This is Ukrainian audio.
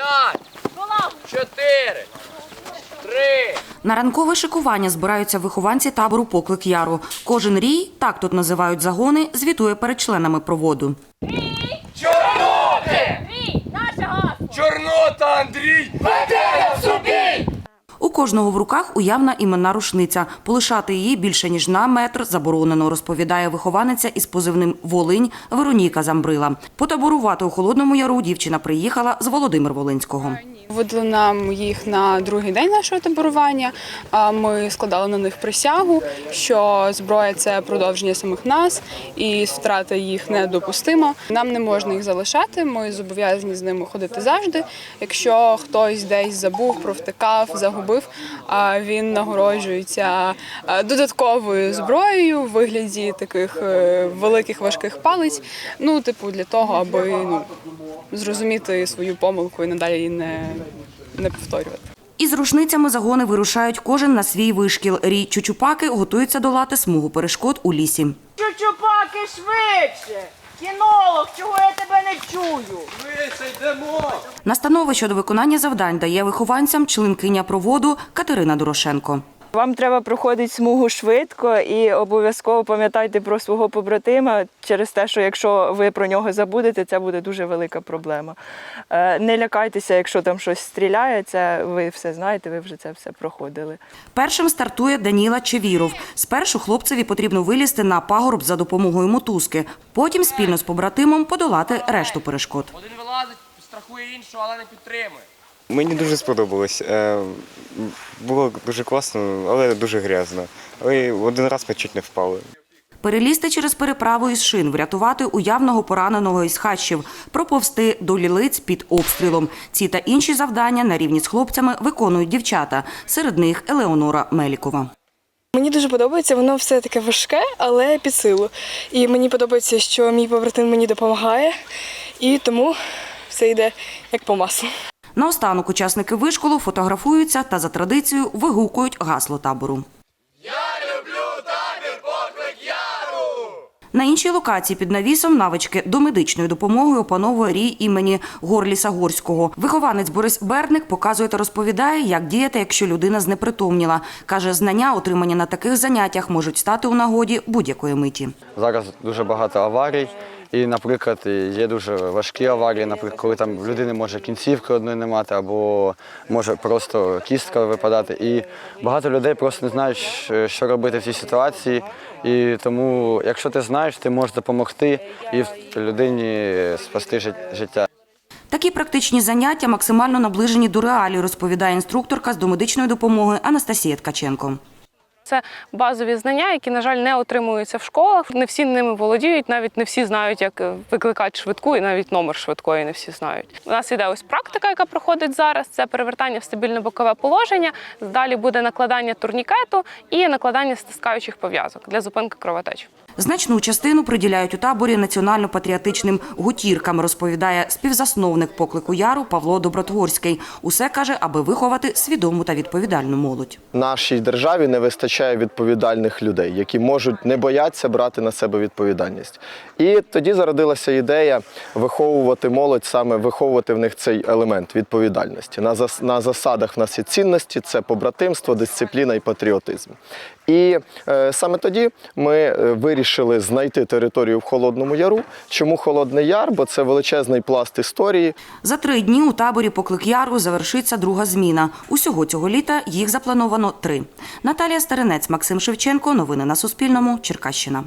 П'ять, чотири, три. На ранкове шикування збираються вихованці табору Поклик Яру. Кожен рій, так тут називають загони, звітує перед членами проводу. Чорноти! Рій, наше гасло! Чорнота, Андрій! Бандера в собі! Кожного в руках уявна іменна рушниця. Полишати її більше ніж на метр заборонено, розповідає вихованиця із позивним Волинь Вероніка Замбрила. Потаборувати у холодному яру дівчина приїхала з Володимир Волинського. Видали нам їх на другий день нашого таборування. Ми складали на них присягу, що зброя це продовження самих нас, і втрата їх недопустима. Нам не можна їх залишати. Ми зобов'язані з ними ходити завжди. Якщо хтось десь забув, провтикав, загубив, він нагороджується е, додатковою зброєю в вигляді таких е, великих важких палиць. Ну, типу, для того, аби ну зрозуміти свою помилку і надалі не, не повторювати. Із рушницями загони вирушають кожен на свій вишкіл. Рій Чучупаки готуються долати смугу перешкод у лісі. Чучупаки швидше! Кінолог, чого я тебе не чую? Швидше йдемо! Настанови щодо виконання завдань дає вихованцям членкиня проводу Катерина Дорошенко. Вам треба проходити смугу швидко і обов'язково пам'ятайте про свого побратима через те, що якщо ви про нього забудете, це буде дуже велика проблема. Е, Не лякайтеся, якщо там щось стріляє, це ви все знаєте, ви вже це все проходили. Першим стартує Даніла Чевіров. Спершу хлопцеві потрібно вилізти на пагорб за допомогою мотузки. Потім спільно з побратимом подолати решту перешкод. Один вилазить, страхує іншого, але не підтримує. Мені дуже сподобалось. Е, Було дуже класно, але дуже грязно. Але один раз ми чуть не впали. Перелізти через переправу із шин, врятувати уявного пораненого із хащів, проповсти до лілиць під обстрілом. Ці та інші завдання на рівні з хлопцями виконують дівчата. Серед них Елеонора Мелікова. Мені дуже подобається, воно все таке важке, але під силу. І мені подобається, що мій побратим мені допомагає, і тому все йде як по маслу. Наостанок учасники вишколу фотографуються та за традицією вигукують гасло табору. На іншій локації під навісом навички до медичної допомоги опановує рій імені Горліса Горського. Вихованець Борис Берник показує та розповідає, як діяти, якщо людина знепритомніла. Каже, знання, отримані на таких заняттях, можуть стати у нагоді будь-якої миті. Зараз дуже багато аварій. І, наприклад, є дуже важкі аварії, наприклад, коли там людини може кінцівки одної не мати, або може просто кістка випадати. І багато людей просто не знають, що- робити в цій ситуації. І тому, якщо ти знаєш, ти можеш допомогти і людині спасти жит- життя. Такі практичні заняття максимально наближені до реалій, розповідає інструкторка з домедичної допомоги Анастасія Ткаченко. Це базові знання, які, на жаль, не отримуються в школах. Не всі ними володіють, навіть не всі знають, як е, викликати швидку, і навіть номер швидкої не всі знають. У нас іде ось практика, яка проходить зараз. Це перевертання в стабільне бокове положення. Далі буде накладання турнікету і накладання стискаючих пов'язок для зупинки кровотечі. Значну частину приділяють у таборі національно-патріотичним гутіркам, розповідає співзасновник поклику яру Павло Добротворський. Усе каже, аби виховати свідому та відповідальну молодь. Нашій державі не вистачає відповідальних людей, які можуть не бояться брати на себе відповідальність. І тоді зародилася ідея виховувати молодь, саме виховувати в них цей елемент відповідальності. На на засадах в нас є цінності: це побратимство, дисципліна і патріотизм. І е, саме тоді ми е, вирішили знайти територію в Холодному Яру. Чому Холодний Яр? Бо це величезний пласт історії. За три дні у таборі поклик яру завершиться друга зміна. Усього цього літа їх заплановано три. Наталія Старинець, Максим Шевченко. Новини на Суспільному. Черкащина.